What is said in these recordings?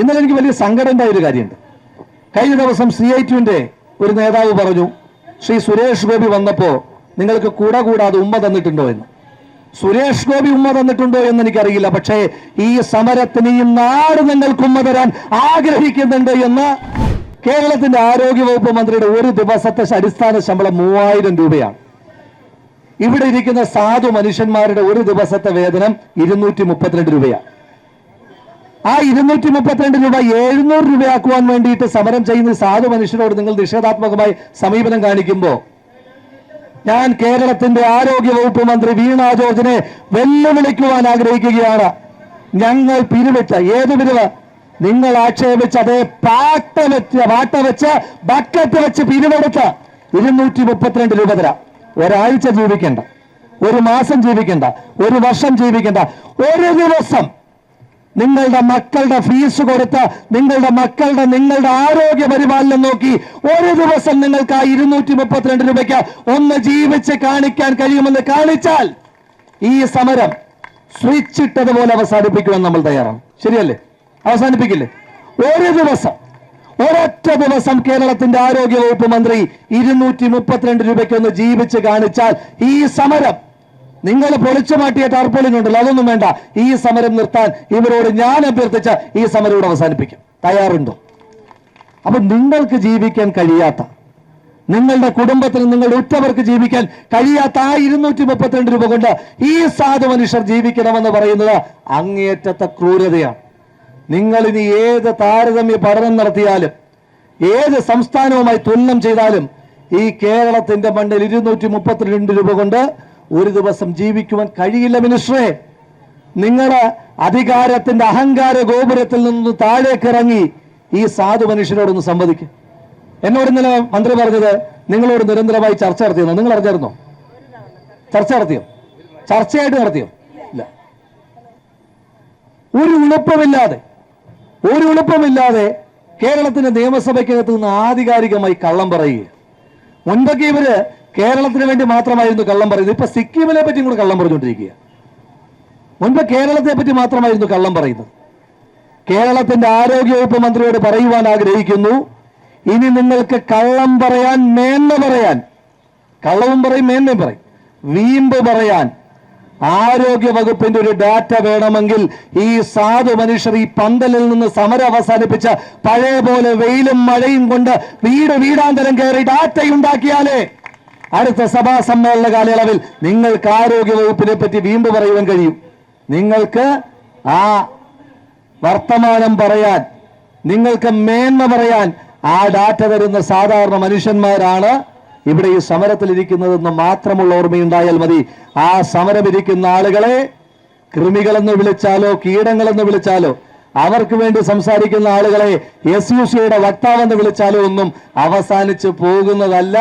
ഇന്നലെ എനിക്ക് വലിയ സങ്കടം ഉണ്ടായ ഒരു കാര്യമുണ്ട്. കഴിഞ്ഞ ദിവസം സി ഐ ടിയുടെ ഒരു നേതാവ് പറഞ്ഞു ശ്രീ സുരേഷ് ഗോപി വന്നപ്പോൾ നിങ്ങൾക്ക് കൂടെ കൂടാതെ ഉമ്മ തന്നിട്ടുണ്ടോ എന്ന്. സുരേഷ് ഗോപി ഉമ്മ തന്നിട്ടുണ്ടോ എന്ന് എനിക്കറിയില്ല പക്ഷേ ഈ സമരത്തിന് ഈ നാട് നിങ്ങൾക്ക് ഉമ്മ തരാൻ ആഗ്രഹിക്കുന്നുണ്ട് എന്ന് കേരളത്തിന്റെ ആരോഗ്യ വകുപ്പ് മന്ത്രിയുടെ ഒരു ദിവസത്തെ അടിസ്ഥാന ശമ്പളം മൂവായിരം രൂപയാണ്. ഇവിടെ ഇരിക്കുന്ന സാധു മനുഷ്യന്മാരുടെ ഒരു ദിവസത്തെ വേതനം ഇരുന്നൂറ്റി മുപ്പത്തിരണ്ട് രൂപയാണ്. ആ ഇരുന്നൂറ്റി മുപ്പത്തിരണ്ട് രൂപ എഴുന്നൂറ് രൂപയാക്കുവാൻ വേണ്ടിയിട്ട് സമരം ചെയ്യുന്ന സാധു മനുഷ്യരോട് നിങ്ങൾ നിഷേധാത്മകമായി സമീപനം കാണിക്കുമ്പോൾ ഞാൻ കേരളത്തിന്റെ ആരോഗ്യ വകുപ്പ് മന്ത്രി വീണ ജോർജിനെ വെല്ലുവിളിക്കുവാൻ ആഗ്രഹിക്കുകയാണ്. ഞങ്ങൾ പിരിവിട്ട ഏത് പിരിവ്? നിങ്ങൾ ആക്ഷേപിച്ച് അതേ പാട്ട വെച്ച് പാട്ട വെച്ച് ബക്കറ്റ് വെച്ച് പിരിവെടുത്ത ഇരുന്നൂറ്റി മുപ്പത്തിരണ്ട് രൂപ തരാം. ഒരാഴ്ച ജീവിക്കണ്ട ഒരു മാസം ജീവിക്കണ്ട ഒരു വർഷം ജീവിക്കണ്ട ഒരു ദിവസം നിങ്ങളുടെ മക്കളുടെ ഫീസ് കൊടുത്ത് നിങ്ങളുടെ മക്കളുടെ നിങ്ങളുടെ ആരോഗ്യ പരിപാലനം നോക്കി ഒരു ദിവസം നിങ്ങൾക്ക് ആ ഇരുന്നൂറ്റി മുപ്പത്തിരണ്ട് രൂപയ്ക്ക് ഒന്ന് ജീവിച്ച് കാണിക്കാൻ കഴിയുമെന്ന് കാണിച്ചാൽ ഈ സമരം സ്വിച്ച് ഇട്ടതുപോലെ അവസാനിപ്പിക്കുവാൻ നമ്മൾ തയ്യാറാണ്. ശരിയല്ലേ? അവസാനിപ്പിക്കില്ലേ? ഒരു ദിവസം ഒരൊറ്റ ദിവസം കേരളത്തിന്റെ ആരോഗ്യ വകുപ്പ് മന്ത്രി ഇരുന്നൂറ്റി മുപ്പത്തിരണ്ട് രൂപയ്ക്ക് ഒന്ന് ജീവിച്ച് കാണിച്ചാൽ ഈ സമരം നിങ്ങൾ പൊളിച്ചു മാറ്റിയ ടാർപോളിനുണ്ടല്ലോ അതൊന്നും വേണ്ട. ഈ സമരം നിർത്താൻ ഇവരോട് ഞാൻ അഭ്യർത്ഥിച്ച ഈ സമരം ഇവിടെ അവസാനിപ്പിക്കും. തയ്യാറുണ്ടോ? അപ്പൊ നിങ്ങൾക്ക് ജീവിക്കാൻ കഴിയാത്ത നിങ്ങളുടെ കുടുംബത്തിന് നിങ്ങളുടെ ഉറ്റവർക്ക് ജീവിക്കാൻ കഴിയാത്ത ആ ഇരുന്നൂറ്റി മുപ്പത്തിരണ്ട് രൂപ കൊണ്ട് ഈ സാധു മനുഷ്യർ ജീവിക്കണമെന്ന് പറയുന്നത് അങ്ങേയറ്റത്തെ ക്രൂരതയാണ്. നിങ്ങൾ ഇനി ഏത് താരതമ്യ പഠനം നടത്തിയാലും ഏത് സംസ്ഥാനവുമായി തുലനം ചെയ്താലും ഈ കേരളത്തിന്റെ മണ്ണിൽ ഇരുന്നൂറ്റി മുപ്പത്തിരണ്ട് രൂപ കൊണ്ട് ഒരു ദിവസം ജീവിക്കുവാൻ കഴിയില്ല മിനിസ്റ്ററെ. നിങ്ങൾ അധികാരത്തിന്റെ അഹങ്കാര ഗോപുരത്തിൽ നിന്ന് താഴേക്ക് ഇറങ്ങി ഈ സാധു മനുഷ്യരോടൊന്ന് സംവദിക്കും. എന്നോട് ഇന്നലെ മന്ത്രി പറഞ്ഞത് നിങ്ങളോട് നിരന്തരമായി ചർച്ച നടത്തിയെന്നോ? നിങ്ങൾ അറിഞ്ഞായിരുന്നോ? ചർച്ച നടത്തിയോ? ചർച്ചയായിട്ട് നടത്തിയോ? ഇല്ല. ഒരു ഉളുപ്പമില്ലാതെ ഒരു ഉളുപ്പമില്ലാതെ കേരളത്തിന്റെ നിയമസഭയ്ക്കകത്ത് നിന്ന് ആധികാരികമായി കള്ളം പറയുക മുൻപൊക്കെ ഇവർ കേരളത്തിന് വേണ്ടി മാത്രമായിരുന്നു കള്ളം പറയുന്നത്. ഇപ്പൊ സിക്കിമിനെ പറ്റിയും കൂടെ കള്ളം പറഞ്ഞുകൊണ്ടിരിക്കുക മുൻപ് കേരളത്തെ പറ്റി മാത്രമായിരുന്നു കള്ളം പറയുന്നത്. കേരളത്തിന്റെ ആരോഗ്യവകുപ്പ് മന്ത്രിയോട് പറയുവാൻ ആഗ്രഹിക്കുന്നു. ഇനി നിങ്ങൾക്ക് കള്ളം പറയാൻ മേന്മ പറയാൻ. കള്ളവും പറയും മേന്മയും പറയും. വീമ്പ് പറയാൻ ആരോഗ്യ വകുപ്പിന്റെ ഒരു ഡാറ്റ വേണമെങ്കിൽ ഈ സാധു മനുഷ്യർ ഈ പന്തലിൽ നിന്ന് സമരം അവസാനിപ്പിച്ച പഴയ പോലെ വെയിലും മഴയും കൊണ്ട് വീട് വീടാന്തരം കയറി ഡാറ്റ ഉണ്ടാക്കിയാലേ അടുത്ത സഭാ സമ്മേളന കാലയളവിൽ നിങ്ങൾക്ക് ആരോഗ്യ വകുപ്പിനെ പറ്റി വീമ്പ് പറയുവാൻ കഴിയും. നിങ്ങൾക്ക് ആ വർത്തമാനം പറയാൻ നിങ്ങൾക്ക് മേന്മ പറയാൻ ആ ഡാറ്റ തരുന്ന സാധാരണ മനുഷ്യന്മാരാണ് ഇവിടെ ഈ സമരത്തിലിരിക്കുന്നതെന്ന് മാത്രമുള്ള ഓർമ്മയുണ്ടായാൽ മതി. ആ സമരമിരിക്കുന്ന ആളുകളെ കൃമികളെന്ന് വിളിച്ചാലോ കീടങ്ങളെന്ന് വിളിച്ചാലോ അവർക്ക് വേണ്ടി സംസാരിക്കുന്ന ആളുകളെ എസ് യു സിയുടെ വക്താവെന്ന് വിളിച്ചാലോ ഒന്നും അവസാനിച്ച് പോകുന്നതല്ല.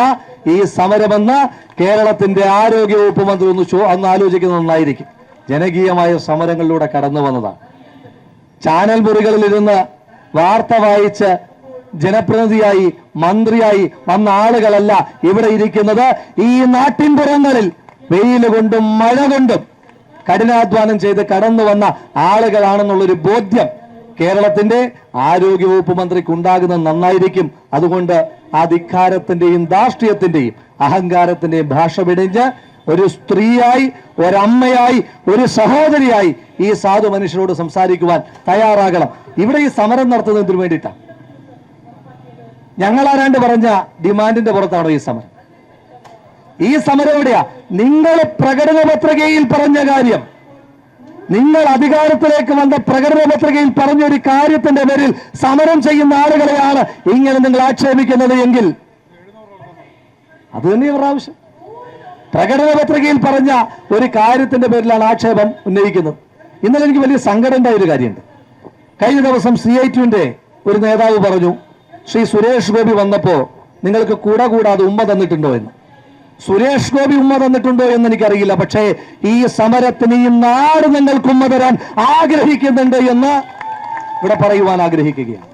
ഈ സമരമെന്ന് കേരളത്തിന്റെ ആരോഗ്യ വകുപ്പ് മന്ത്രി ഒന്ന് ചോ ഒന്ന് ആലോചിക്കുന്നത് നന്നായിരിക്കും. ജനകീയമായ സമരങ്ങളിലൂടെ കടന്നു വന്നതാണ് ചാനൽ മുറികളിൽ ഇരുന്ന് വാർത്ത വായിച്ച് ജനപ്രതിനിധിയായി മന്ത്രിയായി വന്ന ആളുകളല്ല ഇവിടെ ഇരിക്കുന്നത്. ഈ നാട്ടിൻപുറങ്ങളിൽ വെയിൽ കൊണ്ടും മഴ കൊണ്ടും കഠിനാധ്വാനം ചെയ്ത് കടന്നു വന്ന ആളുകളാണെന്നുള്ളൊരു ബോധ്യം കേരളത്തിന്റെ ആരോഗ്യ വകുപ്പ് മന്ത്രിക്ക് ഉണ്ടാകുന്നത് നന്നായിരിക്കും. അതുകൊണ്ട് ആ ധിക്കാരത്തിന്റെയും ധാർഷ്ട്യത്തിന്റെയും അഹങ്കാരത്തിന്റെയും ഭാഷ പിടിഞ്ഞ് ഒരു സ്ത്രീയായി ഒരമ്മയായി ഒരു സഹോദരിയായി ഈ സാധു മനുഷ്യരോട് സംസാരിക്കുവാൻ തയ്യാറാകണം. ഇവിടെ ഈ സമരം നടത്തുന്നതിന് വേണ്ടിയിട്ടാണ് ഞങ്ങളാരാണ്ട് പറഞ്ഞ ഡിമാൻഡിന്റെ പുറത്താണോ ഈ സമരം? ഈ സമരം എവിടെയാ? നിങ്ങൾ പ്രകടന പത്രികയിൽ പറഞ്ഞ കാര്യം. നിങ്ങൾ അധികാരത്തിലേക്ക് വന്ന പ്രകടന പത്രികയിൽ പറഞ്ഞ ഒരു കാര്യത്തിന്റെ പേരിൽ സമരം ചെയ്യുന്ന ആളുകളെയാണ് ഇങ്ങനെ നിങ്ങൾ ആക്ഷേപിക്കുന്നത് എങ്കിൽ? അത് തന്നെ പ്രാവശ്യം പ്രകടന പത്രികയിൽ പറഞ്ഞ ഒരു കാര്യത്തിന്റെ പേരിലാണ് ആക്ഷേപം ഉന്നയിക്കുന്നത്. ഇന്നലെ എനിക്ക് വലിയ സങ്കടമുണ്ടായ ഒരു കാര്യമുണ്ട്. കഴിഞ്ഞ ദിവസം സി ഐ ടുവിന്റെ ഒരു നേതാവ് പറഞ്ഞു ശ്രീ സുരേഷ് ഗോപി വന്നപ്പോ നിങ്ങൾക്ക് കൂടെ കൂടാതെ ഉമ്മ തന്നിട്ടുണ്ടോ എന്ന്. സുരേഷ് ഗോപി ഉമ്മ തന്നിട്ടുണ്ടോ എന്ന് എനിക്കറിയില്ല പക്ഷേ ഈ സമരത്തിന് ഈ നാട് നിങ്ങൾക്ക് ഉമ്മ തരാൻ ആഗ്രഹിക്കുന്നുണ്ട് എന്ന് ഇവിടെ പറയുവാൻ ആഗ്രഹിക്കുകയാണ്.